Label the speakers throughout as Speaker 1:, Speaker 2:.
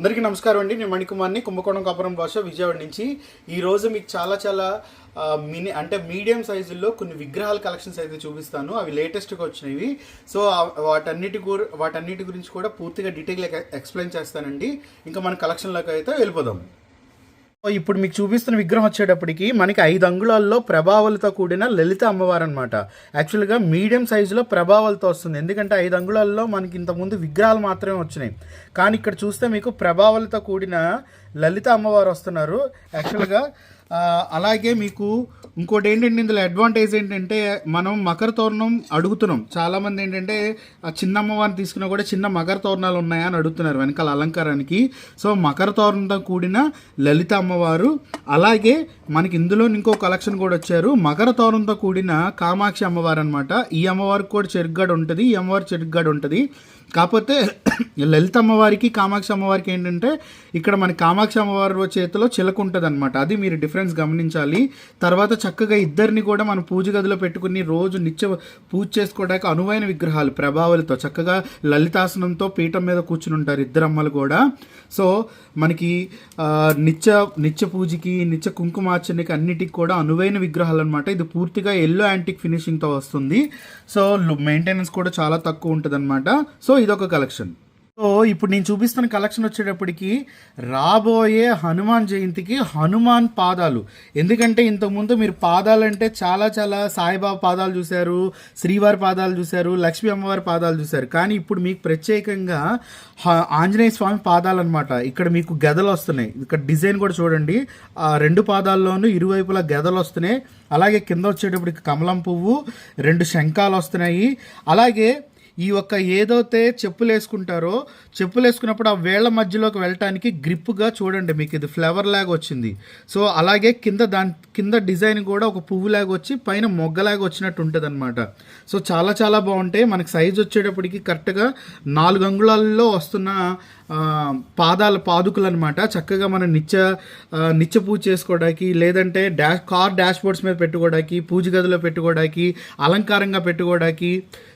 Speaker 1: అందరికీ నమస్కారం అండి. నేను మణికుమార్ని. కుంభకోణం కాపురం భాష విజయవాడ నుంచి. ఈరోజు మీకు చాలా చాలా మినీ అంటే మీడియం సైజుల్లో కొన్ని విగ్రహాల కలెక్షన్స్ అయితే చూపిస్తాను. అవి లేటెస్ట్గా వచ్చినవి. సో వాటన్నిటి గురి వాటన్నిటి గురించి కూడా పూర్తిగా డీటెయిల్గా ఎక్స్ప్లెయిన్ చేస్తానండి. ఇంకా మన కలెక్షన్లోకి అయితే వెళ్ళిపోదాం. ఇప్పుడు మీకు చూపిస్తున్న విగ్రహం వచ్చేటప్పటికి మనకి ఐదు అంగుళాల్లో ప్రభావాలతో కూడిన లలిత అమ్మవారు అనమాట యాక్చువల్గా మీడియం సైజులో ప్రభావాలతో వస్తుంది. ఎందుకంటే ఐదు అంగుళాల్లో మనకి ఇంతకుముందు విగ్రహాలు మాత్రమే వచ్చినాయి. కానీ ఇక్కడ చూస్తే మీకు ప్రభావాలతో కూడిన లలిత అమ్మవారు వస్తున్నారు. యాక్చువల్గా అలాగే మీకు ఇంకోటి ఏంటంటే ఇందులో అడ్వాంటేజ్ ఏంటంటే మనం మకర తోరణం అడుగుతున్నాం. చాలామంది ఏంటంటే ఆ చిన్న అమ్మవారిని తీసుకున్నా కూడా చిన్న మకర తోరణాలు ఉన్నాయా అని అడుగుతున్నారు వెనకాల అలంకారానికి. సో మకర తోరణంతో కూడిన లలిత అమ్మవారు అలాగే మనకి ఇందులో ఇంకో కలెక్షన్ కూడా వచ్చారు. మకర తోరణంతో కూడిన కామాక్షి అమ్మవారు అనమాట ఈ అమ్మవారికి కూడా చెరుగ్గాడు ఉంటుంది ఈ అమ్మవారి చెరుగ్గాడు ఉంటుంది. కాకపోతే లలిత అమ్మవారికి కామాక్షి అమ్మవారికి ఏంటంటే ఇక్కడ మన కామాక్షి అమ్మవారి చేతిలో చిలక ఉంటుంది అనమాట అది మీరు డిఫరెన్స్ గమనించాలి. తర్వాత చక్కగా ఇద్దరిని కూడా మన పూజ గదిలో పెట్టుకుని రోజు నిత్య పూజ చేసుకోవడానికి అనువైన విగ్రహాలు ప్రభావాలతో చక్కగా లలితాసనంతో పీఠం మీద కూర్చుని ఉంటారు ఇద్దరు అమ్మలు కూడా. సో మనకి నిత్య నిత్య పూజకి నిత్య కుంకుమార్చనకి అన్నిటికి కూడా అనువైన విగ్రహాలు అనమాట ఇది పూర్తిగా ఎల్లో యాంటిక్ ఫినిషింగ్తో వస్తుంది. సో మెయింటెనెన్స్ కూడా చాలా తక్కువ ఉంటుంది అనమాట సో ఇదొక కలెక్షన్ సో ఇప్పుడు నేను చూపిస్తున్న కలెక్షన్ వచ్చేటప్పటికి రాబోయే హనుమాన్ జయంతికి హనుమాన్ పాదాలు. ఎందుకంటే ఇంతకుముందు మీరు పాదాలు అంటే చాలా చాలా సాయిబాబా పాదాలు చూశారు శ్రీవారి పాదాలు చూశారు లక్ష్మీ అమ్మవారి పాదాలు చూశారు. కానీ ఇప్పుడు మీకు ప్రత్యేకంగా హ- ఆంజనేయ స్వామి పాదాలు అనమాట ఇక్కడ మీకు గదలు వస్తున్నాయి. ఇక్కడ డిజైన్ కూడా చూడండి. ఆ రెండు పాదాల్లోనూ ఇరువైపులా గదలు వస్తున్నాయి. అలాగే కింద వచ్చేటప్పటికి కమలం పువ్వు రెండు శంఖాలు వస్తున్నాయి. అలాగే ఈ ఒక్క ఏదైతే చెప్పులు వేసుకుంటారో చెప్పులు వేసుకున్నప్పుడు ఆ వేళ్ళ మధ్యలోకి వెళ్ళటానికి గ్రిప్గా చూడండి మీకు ఇది ఫ్లవర్ లాగా వచ్చింది. సో అలాగే కింద దాని కింద డిజైన్ కూడా ఒక పువ్వు లాగా వచ్చి పైన మొగ్గలాగా వచ్చినట్టు ఉంటుంది అనమాట సో చాలా చాలా బాగుంటాయి. మనకి సైజ్ వచ్చేటప్పటికి కరెక్ట్గా నాలుగు అంగుళాల్లో వస్తున్న పాదాల పాదుకులు అనమాట చక్కగా మనం నిత్య నిత్య పూజ చేసుకోవడానికి లేదంటే డాష్ కార్ డాష్ బోర్డ్స్ మీద పెట్టుకోవడానికి పూజ గదిలో పెట్టుకోవడానికి అలంకారంగా పెట్టుకోవడానికి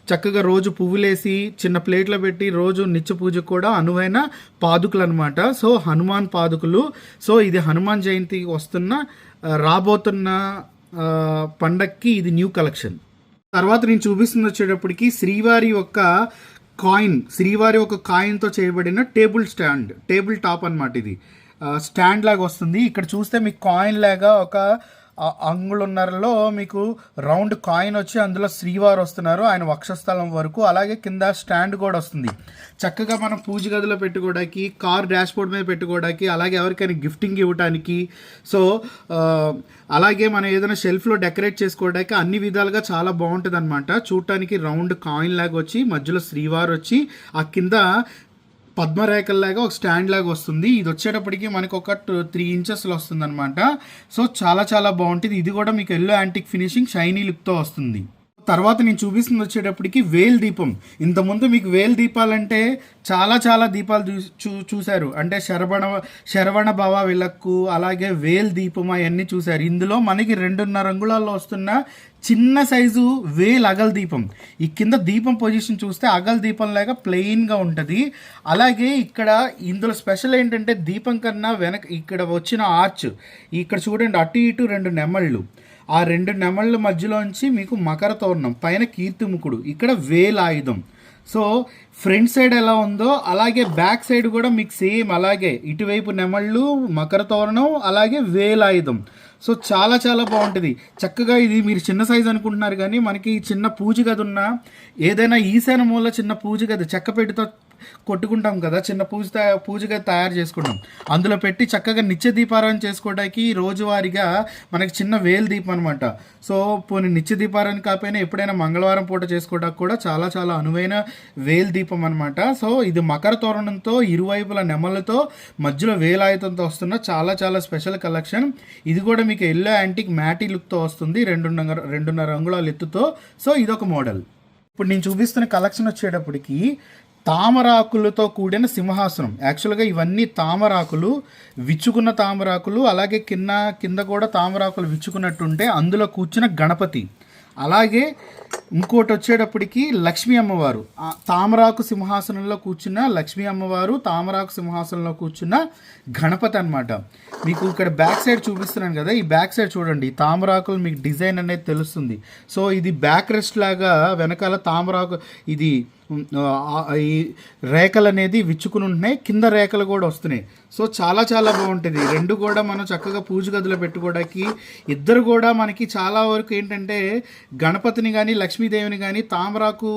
Speaker 1: చక్కగా రోజు పువ్వులేసి చిన్న ప్లేట్లో పెట్టి రోజు నిత్య పూజకు కూడా అనువైన పాదుకులు అనమాట సో హనుమాన్ పాదుకులు. సో ఇది హనుమాన్ జయంతికి వస్తున్న రాబోతున్న పండక్కి ఇది న్యూ కలెక్షన్. తర్వాత నేను చూపిస్తుంది వచ్చేటప్పటికి శ్రీవారి యొక్క కాయిన్ శ్రీవారి ఒక కాయిన్తో చేయబడిన టేబుల్ స్టాండ్ టేబుల్ టాప్ అన్నమాట ఇది. స్టాండ్ లాగా వస్తుంది. ఇక్కడ చూస్తే మీకు కాయిన్ లాగా ఒక అంగుళన్నరలో మీకు రౌండ్ కాయిన్ వచ్చి అందులో శ్రీవారు వస్తున్నారు. ఆయన వక్షస్థలం వరకు. అలాగే కింద స్టాండ్ కూడా వస్తుంది. చక్కగా మనం పూజ గదిలో పెట్టుకోవడానికి కార్ డాష్ బోర్డ్ మీద పెట్టుకోవడానికి అలాగే ఎవరికైనా గిఫ్టింగ్ ఇవ్వడానికి సో అలాగే మనం ఏదైనా షెల్ఫ్లో డెకరేట్ చేసుకోవడానికి అన్ని విధాలుగా చాలా బాగుంటుంది అనమాట చూడటానికి రౌండ్ కాయిన్ లాగా వచ్చి మధ్యలో శ్రీవారు వచ్చి ఆ కింద పద్మరేఖల్లాగా ఒక స్టాండ్ లాగా వస్తుంది. ఇది వచ్చేటప్పటికి మనకు ఒక త్రీ ఇంచెస్లో వస్తుంది అనమాట సో చాలా చాలా బాగుంటుంది. ఇది కూడా మీకు ఎల్లో యాంటిక్ ఫినిషింగ్ షైనీ లుక్తో వస్తుంది. తర్వాత నేను చూపిస్తుంది వచ్చేటప్పటికి వేల్ దీపం. ఇంతకుముందు మీకు వేల్ దీపాలంటే చాలా చాలా దీపాలు చూ చూ చూశారు. అంటే శరవణ శరవణ భవ విలక్కు అలాగే వేల్ దీపం అవన్నీ చూశారు. ఇందులో మనకి రెండున్నర అంగుళాల్లో వస్తున్న చిన్న సైజు వేల్ అగల్ దీపం. ఈ కింద దీపం పొజిషన్ చూస్తే అగల్ దీపం లాగా ప్లెయిన్గా ఉంటుంది. అలాగే ఇక్కడ ఇందులో స్పెషల్ ఏంటంటే దీపం కన్నా వెనక ఇక్కడ వచ్చిన ఆర్చ్ ఇక్కడ చూడండి అటు ఇటు రెండు నెమళ్ళు. ఆ రెండు నెమళ్ళ మధ్యలోంచి మీకు మకర తోరణం పైన కీర్తిముఖుడు ఇక్కడ వేలాయుధం సో ఫ్రంట్ సైడ్ ఎలా ఉందో అలాగే బ్యాక్ సైడ్ కూడా మీకు సేమ్ అలాగే. ఇటువైపు నెమళ్ళు మకర తోరణం అలాగే వేలాయుధం సో చాలా చాలా బాగుంటుంది. చక్కగా ఇది మీరు చిన్న సైజ్ అనుకుంటున్నారు కానీ మనకి చిన్న పూజ గది ఉన్న ఏదైనా ఈశాన మూల చిన్న పూజ గది చెక్క పెట్టితో కొట్టుకుంటాం కదా. చిన్న పూజ పూజగా తయారు చేసుకుంటాం. అందులో పెట్టి చక్కగా నిత్య దీపారాధన చేసుకోవడానికి రోజువారీగా మనకి చిన్న వేలు దీపం అనమాట సో పోనీ నిత్య దీపారాధన కాకపోయినా ఎప్పుడైనా మంగళవారం పూట చేసుకోవడానికి కూడా చాలా చాలా అనువైన వేలు దీపం అనమాట సో ఇది మకర తోరణంతో ఇరువైపుల నెమలతో మధ్యలో వేలాయుధంతో వస్తున్న చాలా చాలా స్పెషల్ కలెక్షన్. ఇది కూడా మీకు ఎల్లో యాంటిక్ మ్యాటీ లుక్తో వస్తుంది రెండున్నర రెండున్నర అంగుళాల ఎత్తుతో సో ఇదొక మోడల్. ఇప్పుడు నేను చూపిస్తున్న కలెక్షన్ వచ్చేటప్పటికి తామరాకులతో కూడిన సింహాసనం. యాక్చువల్గా ఇవన్నీ తామరాకులు విచ్చుకున్న తామరాకులు అలాగే కింద కింద కూడా తామరాకులు విచ్చుకున్నట్టుంటే అందులో కూర్చున్న గణపతి. అలాగే ఇంకోటి వచ్చేటప్పటికి లక్ష్మీ అమ్మవారు. తామరాకు సింహాసనంలో కూర్చున్న లక్ష్మీ అమ్మవారు తామరాకు సింహాసనంలో కూర్చున్న గణపతి అన్నమాట. మీకు ఇక్కడ బ్యాక్ సైడ్ చూపిస్తున్నాను కదా ఈ బ్యాక్ సైడ్ చూడండి. తామరాకులు మీకు డిజైన్ అనేది తెలుస్తుంది. సో ఇది బ్యాక్ రెస్ట్ లాగా వెనకాల తామరాకు ఇది ఈ రేఖలు అనేది విచ్చుకుని ఉంటున్నాయి. కింద రేఖలు కూడా వస్తున్నాయి. సో చాలా చాలా బాగుంటుంది. రెండు కూడా మనం చక్కగా పూజ గదిలో పెట్టుకోవడానికి ఇద్దరు కూడా మనకి చాలా వరకు ఏంటంటే గణపతిని కానీ లక్ష్మీదేవిని కానీ తామరాకు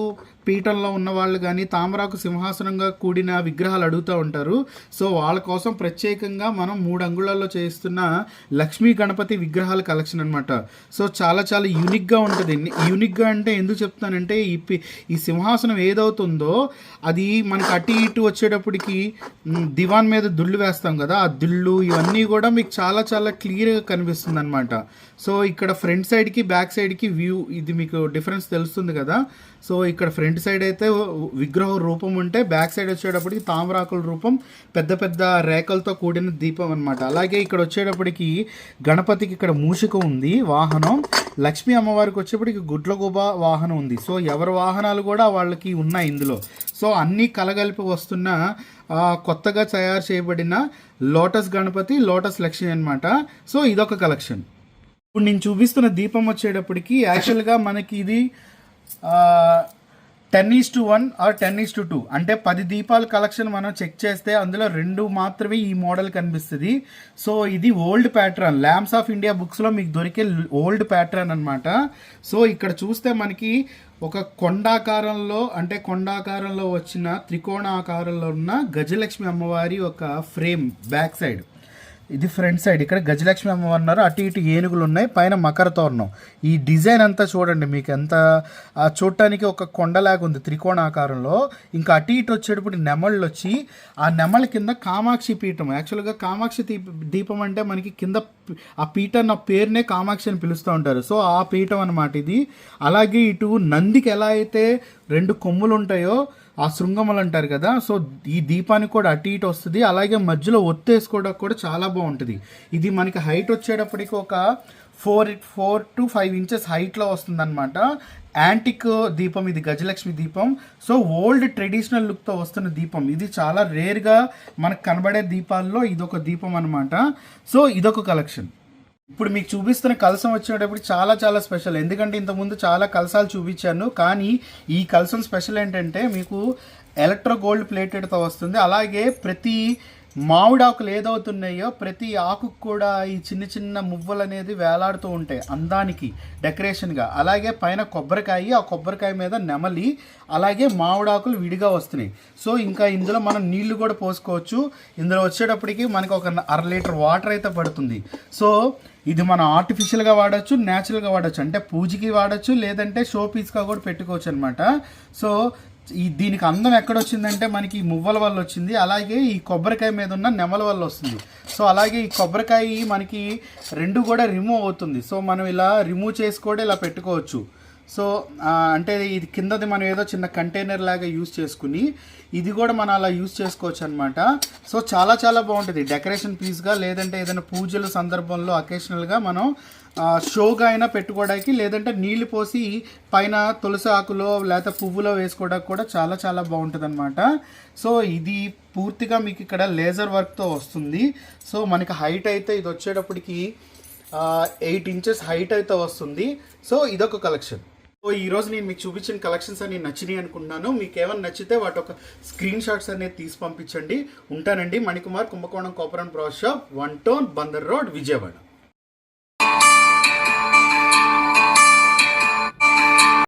Speaker 1: పీఠంలో ఉన్న వాళ్ళు కానీ తామరాకు సింహాసనంగా కూడిన విగ్రహాలు అడుగుతూ ఉంటారు. సో వాళ్ళ కోసం ప్రత్యేకంగా మనం మూడు అంగుళాల్లో చేస్తున్న లక్ష్మీ గణపతి విగ్రహాల కలెక్షన్ అనమాట సో చాలా చాలా యూనిక్గా ఉంటుంది. యూనిక్గా అంటే ఎందుకు చెప్తానంటే ఈ పి- ఈ సింహాసనం ఏదవుతుందో అది మనకి అటు ఇటు వచ్చేటప్పటికి దివాన్ మీద దుళ్ళు వేస్తాం కదా ఆ దుళ్ళు ఇవన్నీ కూడా మీకు చాలా చాలా క్లియర్గా కనిపిస్తుంది అనమాట సో ఇక్కడ ఫ్రంట్ సైడ్కి బ్యాక్ సైడ్కి వ్యూ ఇది మీకు డిఫరెన్స్ తెలుస్తుంది కదా. సో ఇక్కడ ఫ్రంట్ సైడ్ అయితే విగ్రహ రూపం ఉంటే బ్యాక్ సైడ్ వచ్చేటప్పటికి తామరాకుల రూపం పెద్ద పెద్ద రేఖలతో కూడిన దీపం అనమాట అలాగే ఇక్కడ వచ్చేటప్పటికి గణపతికి ఇక్కడ మూషిక ఉంది వాహనం. లక్ష్మీ అమ్మవారికి వచ్చేప్పటికి గుడ్లగూబ వాహనం ఉంది. సో ఎవరి వాహనాలు కూడా వాళ్ళకి ఉన్నాయి ఇందులో. సో అన్నీ కలగలిపి వస్తున్న కొత్తగా తయారు చేయబడిన లోటస్ గణపతి లోటస్ లక్ష్మి అనమాట సో ఇదొక కలెక్షన్. ఇప్పుడు నేను చూపిస్తున్న దీపం వచ్చేటప్పటికి యాక్చువల్గా మనకి ఇది ten is to one or ten is to two. అంటే పది దీపాల కలెక్షన్ మనం చెక్ చేస్తే అందులో రెండు మాత్రమే ఈ మోడల్ కనిపిస్తుంది. సో ఇది old pattern. Lamps of India బుక్స్లో మీకు దొరికే ఓల్డ్ ప్యాటర్న్ అనమాట సో ఇక్కడ చూస్తే మనకి ఒక కొండాకారంలో అంటే కొండాకారంలో వచ్చిన త్రికోణాకారంలో ఉన్న గజలక్ష్మి అమ్మవారి ఒక ఫ్రేమ్ బ్యాక్ సైడ్. ఇది ఫ్రంట్ సైడ్. ఇక్కడ గజలక్ష్మి అమ్మవారు ఉన్నారు అటు ఇటు ఏనుగులు ఉన్నాయి పైన మకర తోరణం. ఈ డిజైన్ అంతా చూడండి మీకు ఎంత చూడటానికి ఒక కొండలాగా ఉంది త్రికోణాకారంలో. ఇంకా అటు ఇటు వచ్చేటప్పుడు నెమళ్ళు వచ్చి ఆ నెమళ్ళ కింద కామాక్షి పీఠం. యాక్చువల్గా కామాక్షి దీప దీపం అంటే మనకి కింద ఆ పీఠం నా పేరునే కామాక్షి అని పిలుస్తూ ఉంటారు. సో ఆ పీఠం అన్నమాట ఇది. అలాగే ఇటు నందికి ఎలా అయితే రెండు కొమ్ములు ఉంటాయో ఆ శృంగములు అంటారు కదా సో ఈ దీపానికి కూడా అటు ఇటు వస్తుంది అలాగే మధ్యలో ఒత్తేసుకోవడానికి కూడా చాలా బాగుంటుంది. ఇది మనకి హైట్ వచ్చేటప్పటికి ఒక four four to five inches హైట్లో వస్తుంది అనమాట యాంటిక్ దీపం ఇది గజలక్ష్మి దీపం. సో ఓల్డ్ ట్రెడిషనల్ లుక్తో వస్తున్న దీపం. ఇది చాలా రేర్గా మనకు కనబడే దీపాల్లో ఇదొక దీపం అనమాట సో ఇదొక కలెక్షన్. ఇప్పుడు మీకు చూపిస్తున్న కలసం వచ్చేటప్పుడు చాలా చాలా స్పెషల్. ఎందుకంటే ఇంతకుముందు చాలా కలసాలు చూపించాను. కానీ ఈ కలసం స్పెషల్ ఏంటంటే మీకు ఎలక్ట్రో గోల్డ్ ప్లేటెడ్తో వస్తుంది. అలాగే ప్రతి మామిడాకులు ఏదవుతున్నాయో ప్రతి ఆకుకు కూడా ఈ చిన్న చిన్న మువ్వలు అనేది వేలాడుతూ ఉంటాయి అందానికి డెకరేషన్గా అలాగే పైన కొబ్బరికాయ ఆ కొబ్బరికాయ మీద నెమలి అలాగే మామిడాకులు విడిగా వస్తున్నాయి. సో ఇంకా ఇందులో మనం నీళ్ళు కూడా పోసుకోవచ్చు. ఇందులో వచ్చేటప్పటికి మనకి ఒక అర లీటర్ వాటర్ అయితే పడుతుంది. సో ఇది మనం ఆర్టిఫిషియల్గా వాడచ్చు న్యాచురల్గా వాడచ్చు. అంటే పూజకి వాడచ్చు లేదంటే షో పీస్గా కూడా పెట్టుకోవచ్చు అనమాట సో ఈ దీనికి అందం ఎక్కడ వచ్చిందంటే మనకి మువ్వల వల్ల వచ్చింది అలాగే ఈ కొబ్బరికాయ మీద ఉన్న నెమల వల్ల వస్తుంది సో అలాగే ఈ కొబ్బరికాయ మనకి రెండు కూడా రిమూవ్ అవుతుంది. సో మనం ఇలా రిమూవ్ చేసి కూడా ఇలా పెట్టుకోవచ్చు. సో అంటే ఇది కిందది మనం ఏదో చిన్న కంటైనర్ లాగా యూస్ చేసుకుని ఇది కూడా మనం అలా యూస్ చేసుకోవచ్చు అనమాట సో చాలా చాలా బాగుంటుంది. డెకరేషన్ పీస్గా లేదంటే ఏదైనా పూజల సందర్భంలో అకేషనల్గా మనం షోగా అయినా పెట్టుకోవడానికి లేదంటే నీళ్ళు పోసి పైన తులసి ఆకులో లేకపోతే పువ్వులో వేసుకోవడానికి కూడా చాలా చాలా బాగుంటుంది అనమాట సో ఇది పూర్తిగా మీకు ఇక్కడ లేజర్ వర్క్తో వస్తుంది. సో మనకి హైట్ అయితే ఇది వచ్చేటప్పటికి ఎయిట్ ఇంచెస్ హైట్ అయితే వస్తుంది. సో ఇదొక కలెక్షన్ సో ఈరోజు నేను మీకు చూపించిన కలెక్షన్స్ అన్ని నచ్చినాయి అనుకుంటున్నాను. మీకు ఏమైనా నచ్చితే వాటి ఒక స్క్రీన్ షాట్స్ అనేది తీసి పంపించండి. ఉంటానండి. Manikumar Kumbakonam copper brass shop one town Bandar road Vijayawada.